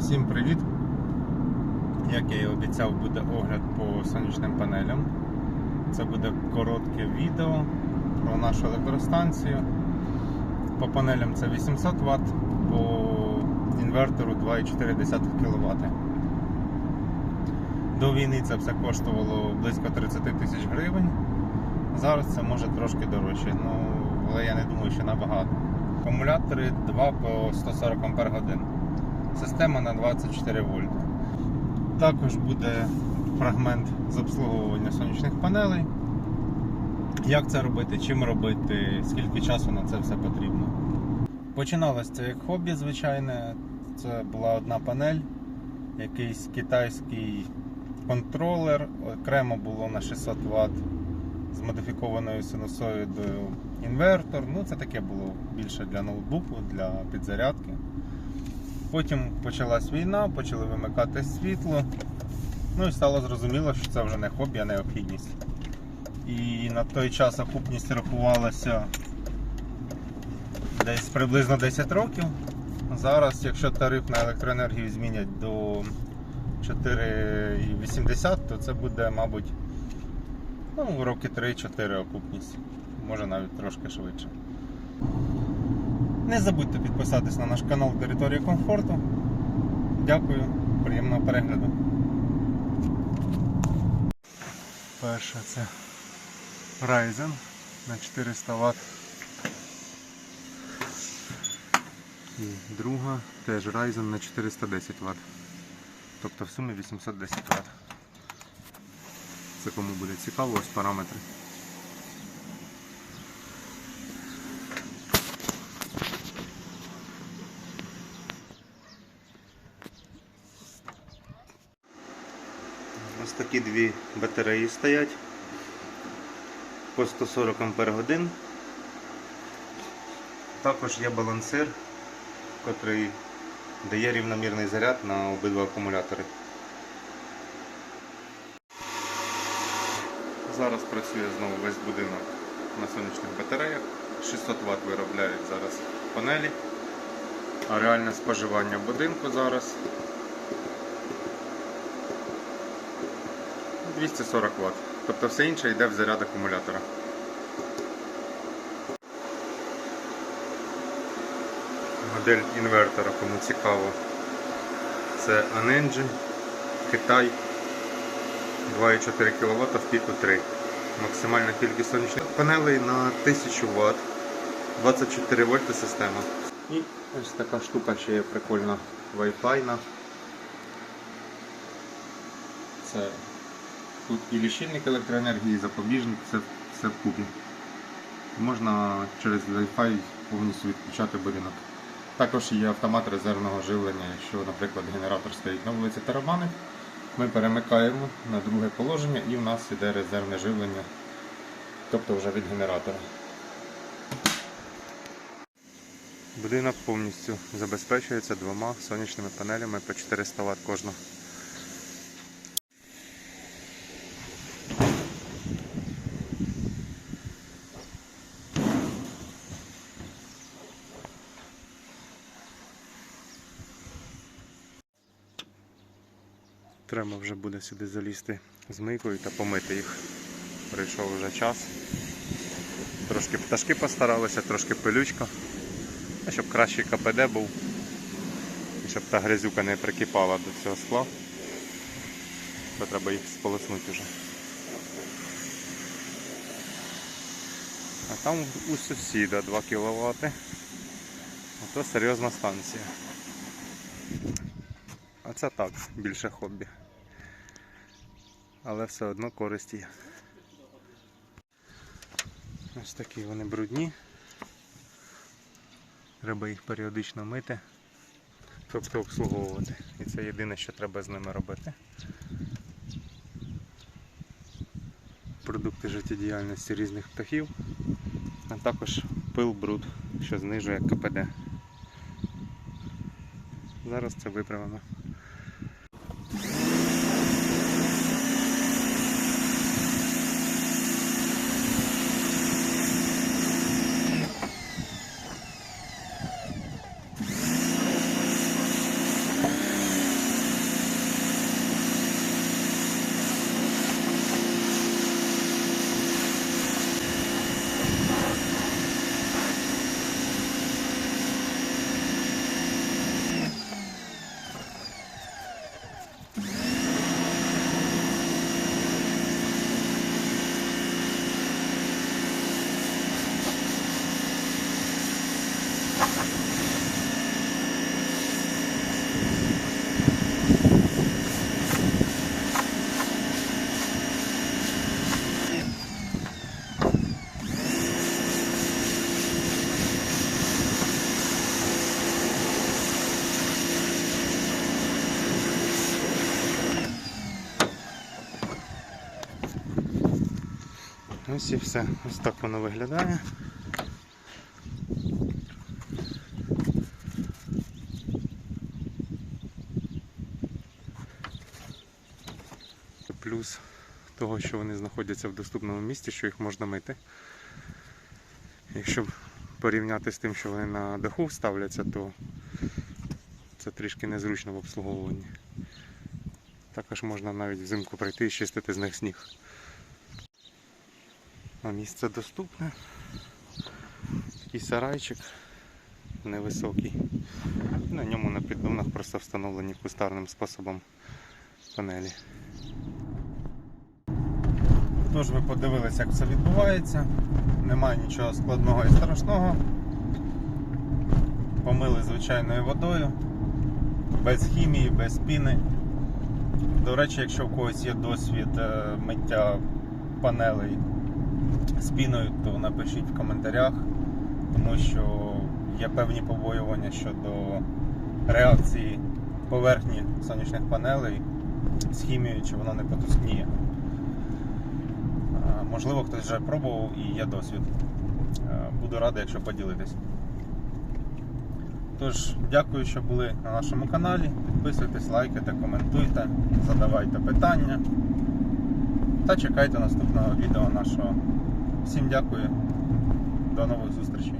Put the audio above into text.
Всім привіт! Як я і обіцяв, буде огляд по сонячним панелям. Це буде коротке відео про нашу електростанцію. По панелям це 800 Вт, по інвертору 2,4 кВт. До війни це все коштувало близько 30 тисяч гривень. Зараз це може трошки дорожче, ну, але я не думаю, що набагато. Акумулятори 2 по 140 Ах. Система на 24 вольти. Також буде фрагмент з обслуговування сонячних панелей. Як це робити, чим робити, скільки часу на це все потрібно. Починалося це як хобі, звичайне. Це була одна панель, якийсь китайський контролер, окремо було на 600 Вт з модифікованою синусоїдою інвертор. Ну, це таке було більше для ноутбуку, для підзарядки. Потім почалась війна, почали вимикати світло. Ну і стало зрозуміло, що це вже не хобі, а необхідність. І на той час окупність рахувалася десь приблизно 10 років. Зараз, якщо тариф на електроенергію змінять до 4,80, то це буде, мабуть, ну, роки 3-4 окупність. Може навіть трошки швидше. Не забудьте підписатись на наш канал Територія комфорту. Дякую, приємного перегляду. Перше це Ryzen на 400 Вт. І друга теж Ryzen на 410 Вт. Тобто в сумі 810 Вт. Це кому буде цікаво, ось параметри. Ось такі дві батареї стоять по 140 Ампер годин. Також є балансир, який дає рівномірний заряд на обидва акумулятори. Зараз працює знову весь будинок на сонячних батареях. 600 Вт виробляють зараз панелі. А реальне споживання будинку зараз 240 Вт. Тобто все інше йде в заряд акумулятора. Модель інвертора, кому цікаво. Це Anenji, Китай. 2,4 кВт в піку 3. Максимальна кількість сонячних панелей на 1000 Вт. 24 вольти система. І ось така штука ще є прикольна Wi-Fi. Це тут і лічильник електроенергії, і запобіжник, це все вкупі. Можна через Wi-Fi повністю відключати будинок. Також є автомат резервного живлення, якщо, наприклад, генератор стоїть на вулиці Тарабани, ми перемикаємо на друге положення і в нас йде резервне живлення, тобто вже від генератора. Будинок повністю забезпечується двома сонячними панелями по 400 Вт кожна. Треба вже буде сюди залізти з мийкою та помити їх. Прийшов вже час. Трошки пташки постаралися, трошки пилючка. Щоб кращий КПД був. І щоб та грязюка не прикипала до цього скла. То треба їх сполоснути вже. А там у сусіда 2 кВт. Ото серйозна станція. А це так, більше хобі. Але все одно користь є. Ось такі вони брудні. Треба їх періодично мити, тобто обслуговувати. І це єдине, що треба з ними робити. Продукти життєдіяльності різних птахів, а також пил бруд, що знижує КПД. Зараз це виправимо. Ось і все. Ось так воно виглядає. Плюс того, що вони знаходяться в доступному місці, що їх можна мити. Якщо порівняти з тим, що вони на даху ставляться, то це трішки незручно в обслуговуванні. Також можна навіть взимку прийти і чистити з них сніг. А місце доступне. Такий сарайчик невисокий. На ньому на піддонах просто встановлені кустарним способом панелі. Тож ви подивилися, як це відбувається. Немає нічого складного і страшного. Помили звичайною водою, без хімії, без піни. До речі, якщо в когось є досвід е, миття панелей з піною, то напишіть в коментарях, тому що є певні побоювання щодо реакції поверхні сонячних панелей з хімією, чи воно не потускніє. Е, Можливо, хтось вже пробував і є досвід. Е, Буду радий, якщо поділитесь. Тож, дякую, що були на нашому каналі. Підписуйтесь, лайкайте, коментуйте, задавайте питання та чекайте наступного відео нашого. Всім дякую, до нових зустрічей.